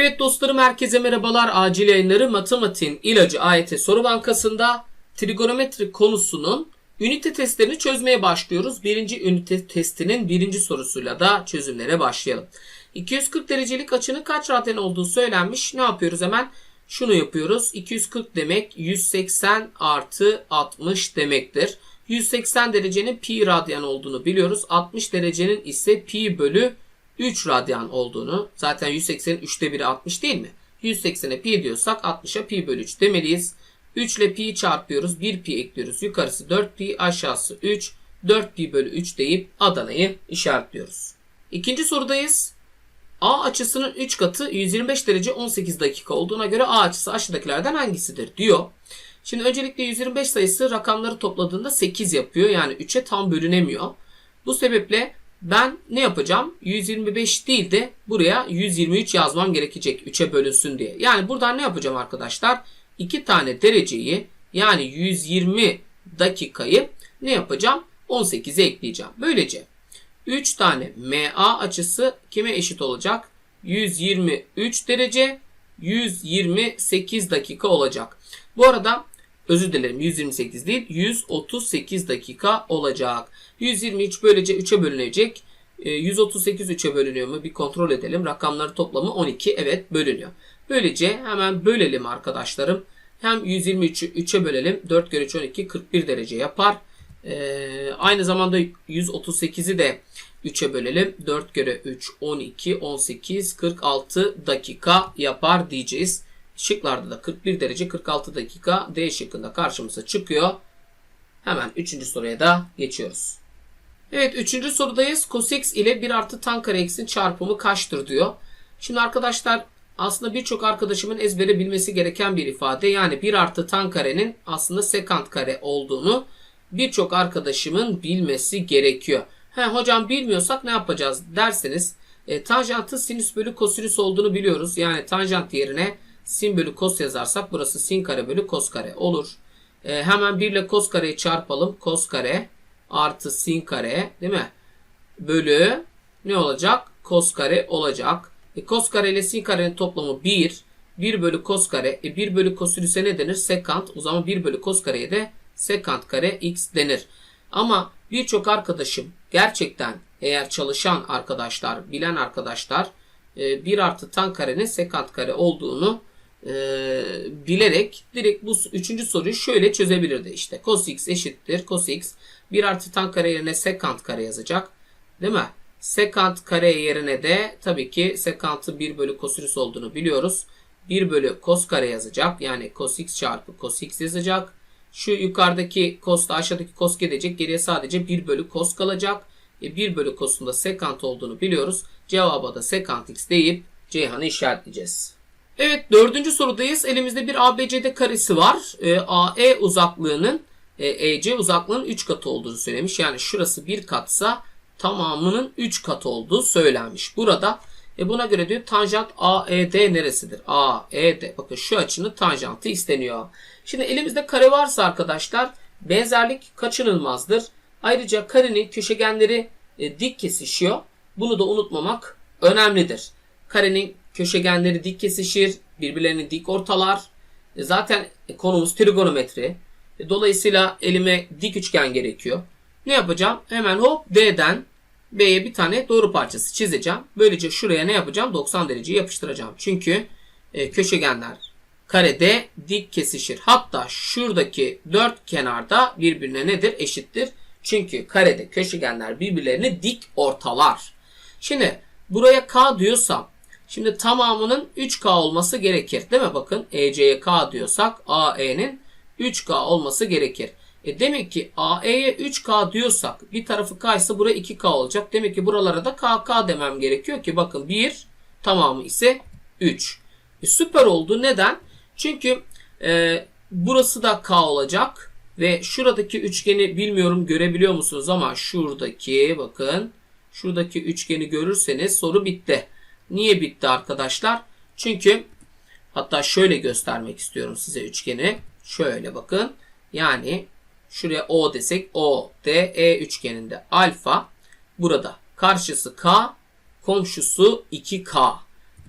Evet dostlarım herkese merhabalar. Acil yayınları matematiğin ilacı AYT soru bankasında trigonometri konusunun ünite testlerini çözmeye başlıyoruz. Birinci ünite testinin birinci sorusuyla da çözümlere başlayalım. 240 derecelik açının kaç radyan olduğu söylenmiş. Ne yapıyoruz hemen? Şunu yapıyoruz. 240 demek 180 artı 60 demektir. 180 derecenin pi radyan olduğunu biliyoruz. 60 derecenin ise pi bölü 3 radyan olduğunu zaten 180'in 3'te 1'i 60 değil mi? 180'e pi diyorsak 60'a pi bölü 3 demeliyiz. 3 ile pi çarpıyoruz. 1 pi ekliyoruz. Yukarısı 4 pi aşağısı 3. 4 pi bölü 3 deyip Adana'yı işaretliyoruz. İkinci sorudayız. A açısının 3 katı 125 derece 18 dakika olduğuna göre A açısı aşağıdakilerden hangisidir diyor. Şimdi öncelikle 125 sayısı rakamları topladığında 8 yapıyor. Yani 3'e tam bölünemiyor. Bu sebeple ben ne yapacağım? 125 değil de buraya 123 yazmam gerekecek 3'e bölünsün diye. Yani buradan ne yapacağım arkadaşlar? 2 tane dereceyi yani 120 dakikayı ne yapacağım? 18'e ekleyeceğim. Böylece 3 tane MA açısı kime eşit olacak? 123 derece 128 dakika olacak. Bu arada özür dilerim 128 değil 138 dakika olacak. 123 böylece 3'e bölünecek. 138 3'e bölünüyor mu? Bir kontrol edelim. Rakamları toplamı 12. Evet bölünüyor. Böylece hemen bölelim arkadaşlarım. Hem 123'ü 3'e bölelim. 4 kere 3 12 41 derece yapar. Ee, aynı zamanda 138'i de 3'e bölelim. 4 kere 3 12 18 46 dakika yapar diyeceğiz. Şıklarda da 41 derece 46 dakika D şıkkında karşımıza çıkıyor. Hemen 3. soruya da geçiyoruz. Evet 3. sorudayız. Cosx ile 1 artı tan kare x'in çarpımı kaçtır diyor. Şimdi arkadaşlar aslında birçok arkadaşımın ezbere bilmesi gereken bir ifade. Yani 1 artı tan karenin aslında sekant kare olduğunu birçok arkadaşımın bilmesi gerekiyor. He, hocam bilmiyorsak ne yapacağız derseniz e, tanjantı sinüs bölü kosinüs olduğunu biliyoruz. Yani tanjant yerine sin bölü kos yazarsak burası sin kare bölü kos kare olur. E, hemen 1 ile kos kareyi çarpalım. Kos kare artı sin kare değil mi? Bölü ne olacak? Kos kare olacak. E, kos kare ile sin karenin toplamı 1. 1 bölü kos kare. E, 1 bölü kosinüse ne denir? Sekant. O zaman 1 bölü kos kareye de sekant kare x denir. Ama birçok arkadaşım gerçekten eğer çalışan arkadaşlar, bilen arkadaşlar 1 artı tan karenin sekant kare olduğunu e, bilerek direkt bu üçüncü soruyu şöyle çözebilirdi. İşte cos x eşittir cos x 1 artı tan kare yerine sekant kare yazacak. Değil mi? Sekant kare yerine de tabii ki sekantı 1 bölü kosinüs olduğunu biliyoruz. 1 bölü kos kare yazacak. Yani cos x çarpı cos x yazacak. Şu yukarıdaki cos da aşağıdaki cos gidecek. Geriye sadece 1 bölü cos kalacak. E 1 bölü cos'un da sekant olduğunu biliyoruz. Cevaba da sekant x deyip Ceyhan'ı işaretleyeceğiz. Evet dördüncü sorudayız. Elimizde bir ABCD karesi var. E, AE uzaklığının e, EC uzaklığının 3 katı olduğunu söylemiş. Yani şurası bir katsa tamamının 3 katı olduğu söylenmiş. Burada e buna göre diyor tanjant AED neresidir? AED. Bakın şu açının tanjantı isteniyor. Şimdi elimizde kare varsa arkadaşlar benzerlik kaçınılmazdır. Ayrıca karenin köşegenleri e, dik kesişiyor. Bunu da unutmamak önemlidir. Karenin köşegenleri dik kesişir, birbirlerini dik ortalar. E, zaten konumuz trigonometri. E, dolayısıyla elime dik üçgen gerekiyor. Ne yapacağım? Hemen hop D'den B'ye bir tane doğru parçası çizeceğim. Böylece şuraya ne yapacağım? 90 dereceyi yapıştıracağım. Çünkü e, köşegenler karede dik kesişir. Hatta şuradaki dört kenarda birbirine nedir? Eşittir. Çünkü karede köşegenler birbirlerini dik ortalar. Şimdi buraya K diyorsam şimdi tamamının 3K olması gerekir. Değil mi? Bakın EC'ye K diyorsak AE'nin 3K olması gerekir. E demek ki AE'ye 3K diyorsak bir tarafı K ise buraya 2K olacak. Demek ki buralara da KK demem gerekiyor ki bakın 1 tamamı ise 3. E süper oldu. Neden? Çünkü e, burası da K olacak. Ve şuradaki üçgeni bilmiyorum görebiliyor musunuz ama şuradaki bakın şuradaki üçgeni görürseniz soru bitti. Niye bitti arkadaşlar? Çünkü hatta şöyle göstermek istiyorum size üçgeni. Şöyle bakın. Yani şuraya O desek O, D, E üçgeninde alfa burada karşısı K, komşusu 2K.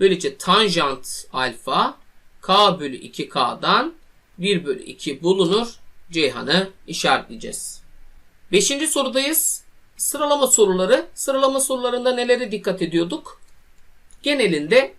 Böylece tanjant alfa k bölü 2k'dan 1 bölü 2 bulunur. Ceyhan'ı işaretleyeceğiz. Beşinci sorudayız. Sıralama soruları. Sıralama sorularında nelere dikkat ediyorduk? Genelinde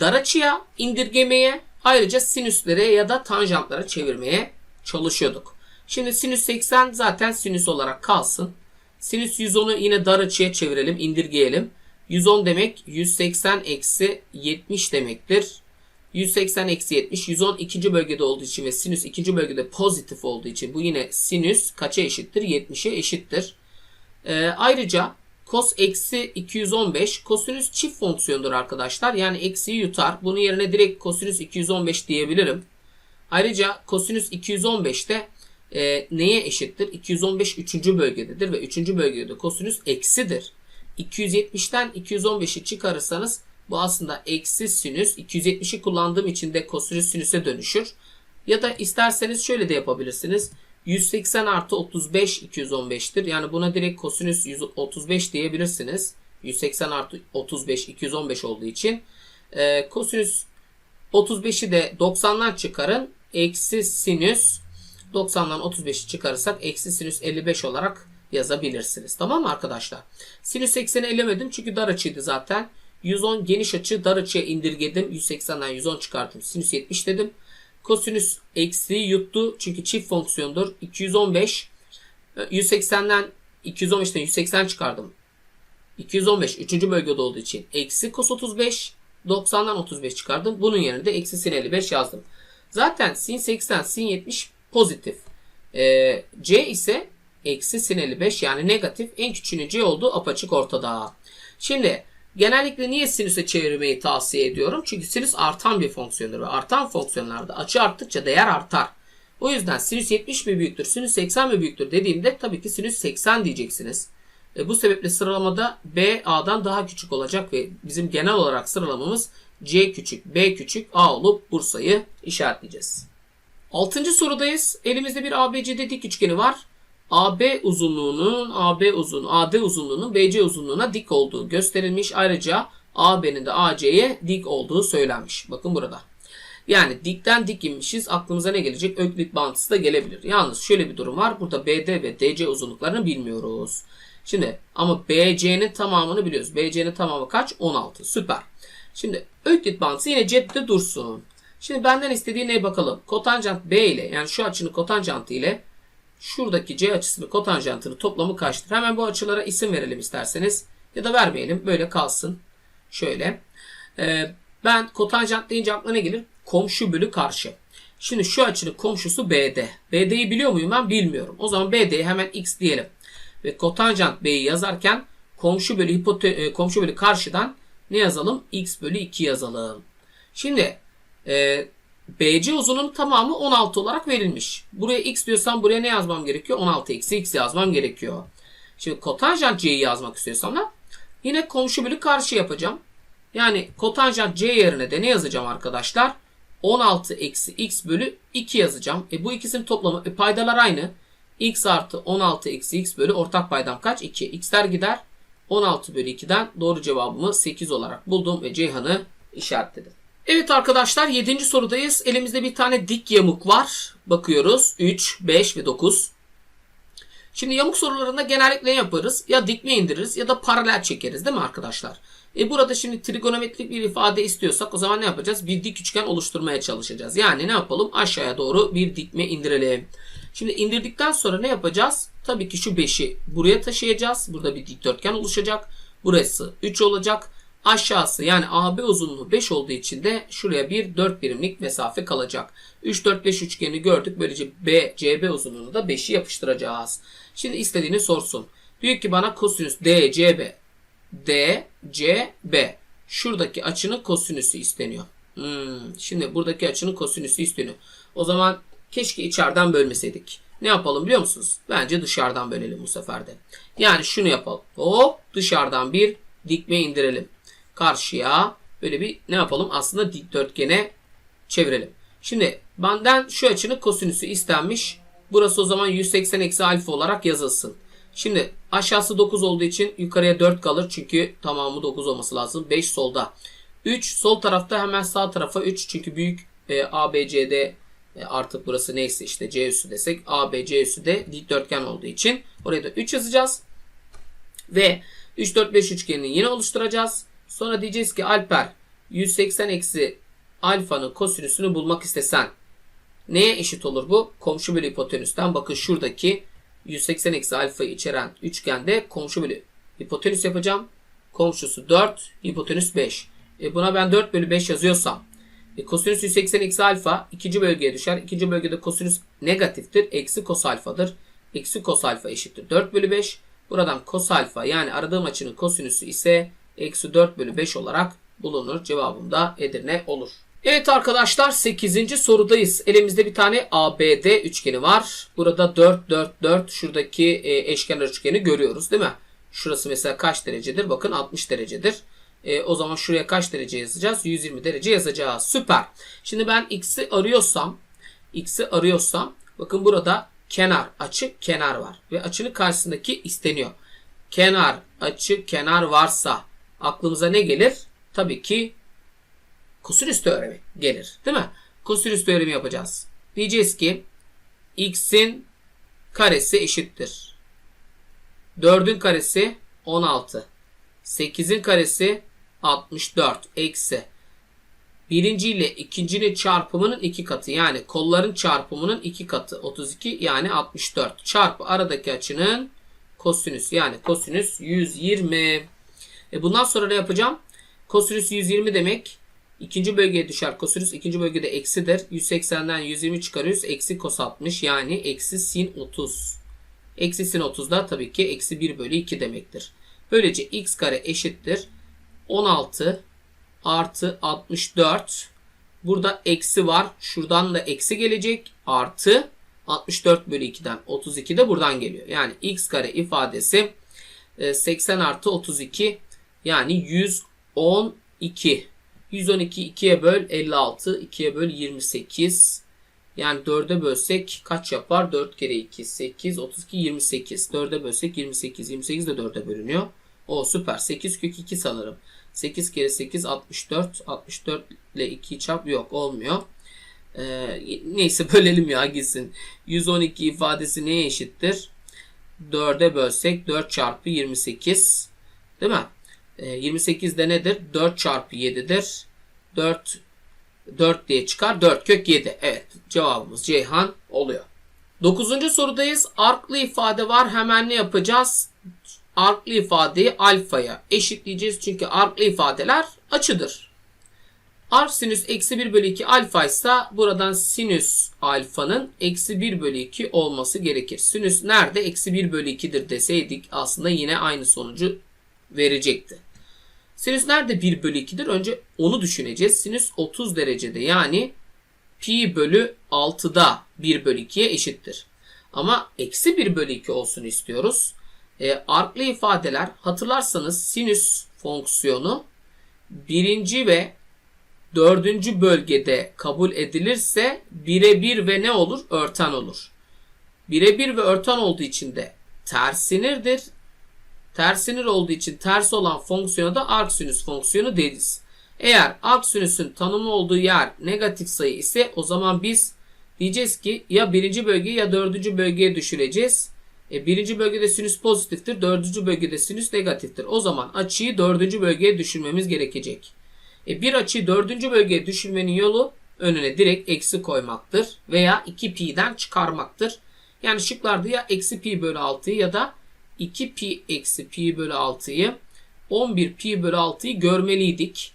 dar açıya, indirgemeye, ayrıca sinüslere ya da tanjantlara çevirmeye çalışıyorduk. Şimdi sinüs 80 zaten sinüs olarak kalsın. Sinüs 110'u yine dar açıya çevirelim, indirgeyelim. 110 demek 180 eksi 70 demektir. 180 eksi 70 110 ikinci bölgede olduğu için ve sinüs ikinci bölgede pozitif olduğu için bu yine sinüs kaça eşittir? 70'e eşittir. Ee, ayrıca cos eksi 215 kosinüs çift fonksiyondur arkadaşlar. Yani eksiyi yutar. Bunun yerine direkt kosinüs 215 diyebilirim. Ayrıca kosinüs 215 de e, neye eşittir? 215 üçüncü bölgededir ve üçüncü bölgede kosinüs eksidir. 270'ten 215'i çıkarırsanız bu aslında eksi sinüs. 270'i kullandığım için de kosinüs sinüse dönüşür. Ya da isterseniz şöyle de yapabilirsiniz. 180 artı 35 215'tir. Yani buna direkt kosinüs 135 diyebilirsiniz. 180 artı 35 215 olduğu için. Ee, kosinüs 35'i de 90'dan çıkarın. Eksi sinüs 90'dan 35'i çıkarırsak eksi sinüs 55 olarak yazabilirsiniz. Tamam mı arkadaşlar? Sinüs 80'i elemedim çünkü dar açıydı zaten. 110 geniş açı dar açıya indirgedim. 180'den 110 çıkarttım. Sinüs 70 dedim. Kosinüs eksiği yuttu. Çünkü çift fonksiyondur. 215 180'den 215'ten 180 çıkardım. 215 3. bölgede olduğu için eksi cos 35 90'dan 35 çıkardım. Bunun yerine de eksi sin 55 yazdım. Zaten sin 80 sin 70 pozitif. Ee, C ise eksi sin 55 yani negatif. En küçüğünün C olduğu apaçık ortada. Şimdi genellikle niye sinüse çevirmeyi tavsiye ediyorum? Çünkü sinüs artan bir fonksiyondur ve artan fonksiyonlarda açı arttıkça değer artar. O yüzden sinüs 70 mi büyüktür, sinüs 80 mi büyüktür dediğimde tabii ki sinüs 80 diyeceksiniz. E, bu sebeple sıralamada B A'dan daha küçük olacak ve bizim genel olarak sıralamamız C küçük, B küçük, A olup Bursa'yı işaretleyeceğiz. Altıncı sorudayız. Elimizde bir ABCD dik üçgeni var. AB uzunluğunun AB uzun AD uzunluğunun BC uzunluğuna dik olduğu gösterilmiş. Ayrıca AB'nin de AC'ye dik olduğu söylenmiş. Bakın burada. Yani dikten dik inmişiz. Aklımıza ne gelecek? Öklit bağıntısı da gelebilir. Yalnız şöyle bir durum var. Burada BD ve DC uzunluklarını bilmiyoruz. Şimdi ama BC'nin tamamını biliyoruz. BC'nin tamamı kaç? 16. Süper. Şimdi öklit bağıntısı yine cepte dursun. Şimdi benden istediği ne bakalım? Kotanjant B ile yani şu açının kotanjantı ile şuradaki C açısının kotanjantının toplamı kaçtır? Hemen bu açılara isim verelim isterseniz. Ya da vermeyelim. Böyle kalsın. Şöyle. Ee, ben kotanjant deyince aklına ne gelir? Komşu bölü karşı. Şimdi şu açının komşusu BD. BD'yi biliyor muyum ben? Bilmiyorum. O zaman BD'ye hemen X diyelim. Ve kotanjant B'yi yazarken komşu bölü, hipote, e, komşu bölü karşıdan ne yazalım? X bölü 2 yazalım. Şimdi e, BC uzunun tamamı 16 olarak verilmiş. Buraya x diyorsam buraya ne yazmam gerekiyor? 16 eksi x yazmam gerekiyor. Şimdi kotanjant c'yi yazmak istiyorsam da yine komşu bölü karşı yapacağım. Yani kotanjant c yerine de ne yazacağım arkadaşlar? 16 eksi x bölü 2 yazacağım. E bu ikisinin toplamı e, paydalar aynı. x artı 16 eksi x bölü ortak paydam kaç? 2. x'ler gider. 16 bölü 2'den doğru cevabımı 8 olarak buldum ve Ceyhan'ı işaretledim. Evet arkadaşlar 7. sorudayız. Elimizde bir tane dik yamuk var. Bakıyoruz. 3, 5 ve 9. Şimdi yamuk sorularında genellikle ne yaparız? Ya dikme indiririz ya da paralel çekeriz değil mi arkadaşlar? E burada şimdi trigonometrik bir ifade istiyorsak o zaman ne yapacağız? Bir dik üçgen oluşturmaya çalışacağız. Yani ne yapalım? Aşağıya doğru bir dikme indirelim. Şimdi indirdikten sonra ne yapacağız? Tabii ki şu 5'i buraya taşıyacağız. Burada bir dikdörtgen oluşacak. Burası 3 olacak. Aşağısı yani AB uzunluğu 5 olduğu için de şuraya bir 4 birimlik mesafe kalacak. 3, 4, 5 üçgeni gördük. Böylece B, CB uzunluğunu da 5'i yapıştıracağız. Şimdi istediğini sorsun. Diyor ki bana kosinüs DCB DCB şuradaki açının kosinüsü isteniyor. Hmm, şimdi buradaki açının kosinüsü isteniyor. O zaman keşke içeriden bölmeseydik. Ne yapalım biliyor musunuz? Bence dışarıdan bölelim bu sefer de. Yani şunu yapalım. Hop dışarıdan bir dikme indirelim karşıya böyle bir ne yapalım? Aslında dikdörtgene çevirelim. Şimdi benden şu açının kosinüsü istenmiş. Burası o zaman 180 eksi alfa olarak yazılsın. Şimdi aşağısı 9 olduğu için yukarıya 4 kalır. Çünkü tamamı 9 olması lazım. 5 solda. 3 sol tarafta hemen sağ tarafa 3 çünkü büyük e, ABCD e, artık burası neyse işte C üssü desek ABC üssü de dikdörtgen olduğu için oraya da 3 yazacağız. Ve 3 4 5 üçgenini yine oluşturacağız. Sonra diyeceğiz ki Alper 180 eksi alfanın kosinüsünü bulmak istesen neye eşit olur bu? Komşu bölü hipotenüsten bakın şuradaki 180 eksi alfayı içeren üçgende komşu bölü hipotenüs yapacağım. Komşusu 4, hipotenüs 5. E buna ben 4 bölü 5 yazıyorsam e, kosinüs 180 eksi alfa ikinci bölgeye düşer. İkinci bölgede kosinüs negatiftir. Eksi kos alfadır. Eksi kos alfa eşittir 4 bölü 5. Buradan kos alfa yani aradığım açının kosinüsü ise eksi 4 bölü 5 olarak bulunur. Cevabım da Edirne olur. Evet arkadaşlar 8. sorudayız. Elimizde bir tane ABD üçgeni var. Burada 4 4 4 şuradaki e, eşkenar üçgeni görüyoruz değil mi? Şurası mesela kaç derecedir? Bakın 60 derecedir. E, o zaman şuraya kaç derece yazacağız? 120 derece yazacağız. Süper. Şimdi ben x'i arıyorsam x'i arıyorsam bakın burada kenar, açı, kenar var. Ve açının karşısındaki isteniyor. Kenar, açı, kenar varsa aklımıza ne gelir? Tabii ki kosinüs teoremi gelir. Değil mi? Kosinüs teoremi yapacağız. Diyeceğiz ki x'in karesi eşittir. 4'ün karesi 16. 8'in karesi 64 eksi birinci ile ikincinin çarpımının iki katı yani kolların çarpımının iki katı 32 yani 64 çarpı aradaki açının kosinüs yani kosinüs 120. E bundan sonra ne yapacağım? Kosinüs 120 demek ikinci bölgeye düşer. Kosinüs ikinci bölgede eksidir. 180'den 120 çıkarıyoruz. Eksi kos 60 yani eksi sin 30. Eksi sin 30 da tabii ki eksi 1 bölü 2 demektir. Böylece x kare eşittir. 16 artı 64. Burada eksi var. Şuradan da eksi gelecek. Artı 64 bölü 2'den 32 de buradan geliyor. Yani x kare ifadesi 80 artı 32 yani 112. 112 2'ye böl 56. 2'ye böl 28. Yani 4'e bölsek kaç yapar? 4 kere 2 8 32 28. 4'e bölsek 28. 28 de 4'e bölünüyor. O süper. 8 kök 2 sanırım. 8 kere 8 64. 64 ile 2 çarp yok olmuyor. Ee, neyse bölelim ya gitsin. 112 ifadesi neye eşittir? 4'e bölsek 4 çarpı 28. Değil mi? Ee, 28 de nedir? 4 çarpı 7'dir. 4 4 diye çıkar. 4 kök 7. Evet cevabımız Ceyhan oluyor. 9. sorudayız. Arklı ifade var. Hemen ne yapacağız? Arklı ifadeyi alfaya eşitleyeceğiz. Çünkü arklı ifadeler açıdır. Arc sinüs eksi 1 bölü 2 alfa ise buradan sinüs alfanın eksi 1 bölü 2 olması gerekir. Sinüs nerede? Eksi 1 bölü 2'dir deseydik aslında yine aynı sonucu verecekti. Sinüs nerede 1 bölü 2'dir? Önce onu düşüneceğiz. Sinüs 30 derecede yani pi bölü 6'da 1 bölü 2'ye eşittir. Ama eksi 1 bölü 2 olsun istiyoruz. E, arklı ifadeler hatırlarsanız sinüs fonksiyonu birinci ve dördüncü bölgede kabul edilirse birebir ve ne olur? Örten olur. Birebir ve örten olduğu için de tersinirdir. Tersinir olduğu için ters olan fonksiyona da arksinüs fonksiyonu deriz. Eğer arksinüsün tanımlı olduğu yer negatif sayı ise o zaman biz diyeceğiz ki ya birinci bölge ya dördüncü bölgeye düşüreceğiz. E, birinci bölgede sinüs pozitiftir, dördüncü bölgede sinüs negatiftir. O zaman açıyı dördüncü bölgeye düşürmemiz gerekecek. E, bir açıyı dördüncü bölgeye düşürmenin yolu önüne direkt eksi koymaktır veya 2 pi'den çıkarmaktır. Yani şıklarda ya eksi pi bölü 6'yı ya da 2 pi eksi pi bölü 6'yı 11 pi bölü 6'yı görmeliydik.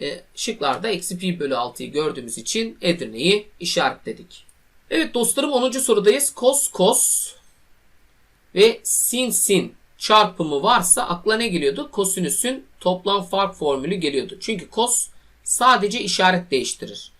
E, şıklarda eksi pi bölü 6'yı gördüğümüz için Edirne'yi işaretledik. Evet dostlarım 10. sorudayız. Kos kos ve sin sin çarpımı varsa akla ne geliyordu? Kosinüsün toplam fark formülü geliyordu. Çünkü kos sadece işaret değiştirir.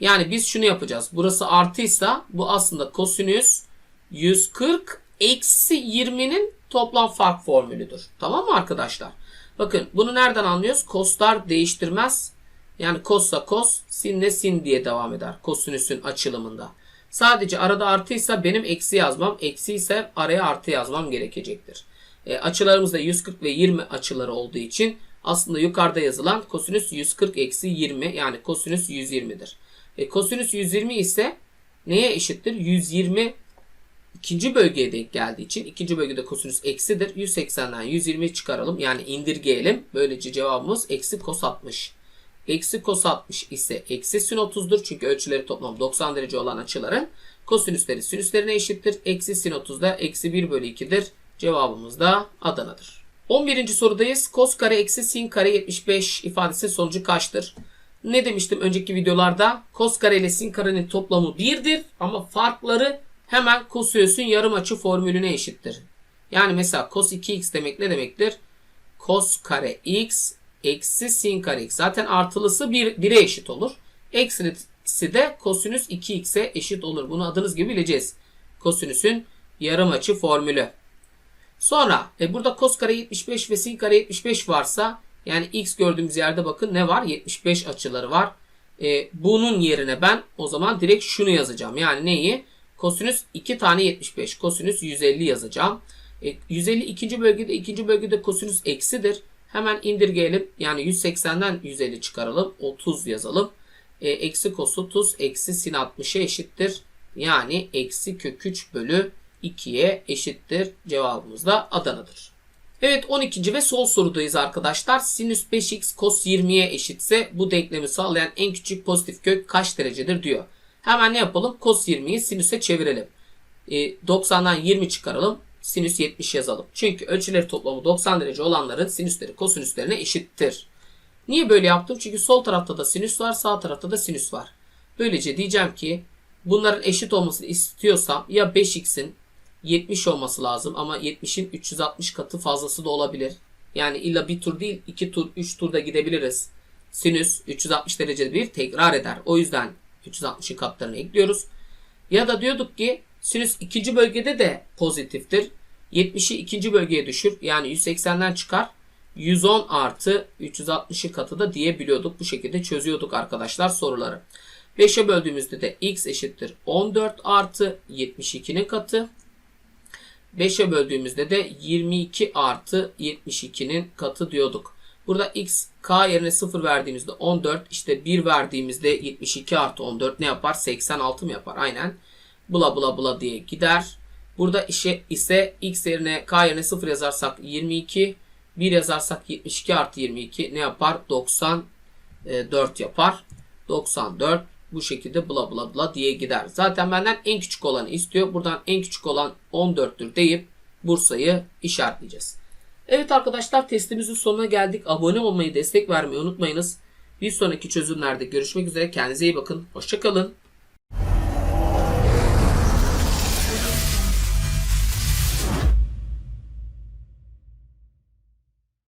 Yani biz şunu yapacağız. Burası artıysa bu aslında kosinüs 140 eksi 20'nin toplam fark formülüdür. Tamam mı arkadaşlar? Bakın bunu nereden anlıyoruz? Koslar değiştirmez. Yani kossa kos, sinle sin diye devam eder. Kosinüsün açılımında. Sadece arada artıysa benim eksi yazmam, eksi ise araya artı yazmam gerekecektir. E, açılarımız da 140 ve 20 açıları olduğu için aslında yukarıda yazılan kosinüs 140 eksi 20 yani kosinüs 120'dir. E, kosinüs 120 ise neye eşittir? 120 ikinci bölgeye denk geldiği için ikinci bölgede kosinüs eksidir. 180'den 120 çıkaralım. Yani indirgeyelim. Böylece cevabımız eksi kos 60. Eksi kos 60 ise eksi sin 30'dur. Çünkü ölçüleri toplam 90 derece olan açıların kosinüsleri sinüslerine eşittir. Eksi sin 30 da eksi 1 bölü 2'dir. Cevabımız da Adana'dır. 11. sorudayız. Kos kare eksi sin kare 75 ifadesi sonucu kaçtır? Ne demiştim önceki videolarda? Kos kare ile sin karenin toplamı 1'dir ama farkları hemen kosinüsün yarım açı formülüne eşittir. Yani mesela cos 2x demek ne demektir? Cos kare x eksi sin kare x. Zaten artılısı 1, 1'e eşit olur. Eksilisi de kosinüs 2x'e eşit olur. Bunu adınız gibi bileceğiz. Kosinüsün yarım açı formülü. Sonra e, burada cos kare 75 ve sin kare 75 varsa yani x gördüğümüz yerde bakın ne var? 75 açıları var. E, bunun yerine ben o zaman direkt şunu yazacağım. Yani neyi? Kosinüs 2 tane 75. Kosinüs 150 yazacağım. E, 150 ikinci bölgede ikinci bölgede kosinüs eksidir. Hemen indirgeyelim. Yani 180'den 150 çıkaralım. 30 yazalım. E, eksi kos 30 eksi sin 60'a eşittir. Yani eksi kök 3 bölü 2'ye eşittir. Cevabımız da Adana'dır. Evet 12. ve son sorudayız arkadaşlar. Sinüs 5x cos 20'ye eşitse bu denklemi sağlayan en küçük pozitif kök kaç derecedir diyor. Hemen ne yapalım? Cos 20'yi sinüse çevirelim. E, 90'dan 20 çıkaralım. Sinüs 70 yazalım. Çünkü ölçüleri toplamı 90 derece olanların sinüsleri kosinüslerine eşittir. Niye böyle yaptım? Çünkü sol tarafta da sinüs var, sağ tarafta da sinüs var. Böylece diyeceğim ki bunların eşit olmasını istiyorsam ya 5x'in 70 olması lazım ama 70'in 360 katı fazlası da olabilir. Yani illa bir tur değil 2 tur 3 turda gidebiliriz. Sinüs 360 derecede bir tekrar eder. O yüzden 360'ın katlarını ekliyoruz. Ya da diyorduk ki sinüs ikinci bölgede de pozitiftir. 70'i ikinci bölgeye düşür. Yani 180'den çıkar. 110 artı 360'ın katı da diyebiliyorduk. Bu şekilde çözüyorduk arkadaşlar soruları. 5'e böldüğümüzde de x eşittir 14 artı 72'nin katı. 5'e böldüğümüzde de 22 artı 72'nin katı diyorduk. Burada x k yerine 0 verdiğimizde 14 işte 1 verdiğimizde 72 artı 14 ne yapar? 86 mı yapar? Aynen. Bula bula bula diye gider. Burada işe ise x yerine k yerine 0 yazarsak 22 1 yazarsak 72 artı 22 ne yapar? 94 yapar. 94 bu şekilde bla bla bla diye gider. Zaten benden en küçük olanı istiyor. Buradan en küçük olan 14'tür deyip Bursa'yı işaretleyeceğiz. Evet arkadaşlar testimizin sonuna geldik. Abone olmayı, destek vermeyi unutmayınız. Bir sonraki çözümlerde görüşmek üzere. Kendinize iyi bakın. Hoşçakalın.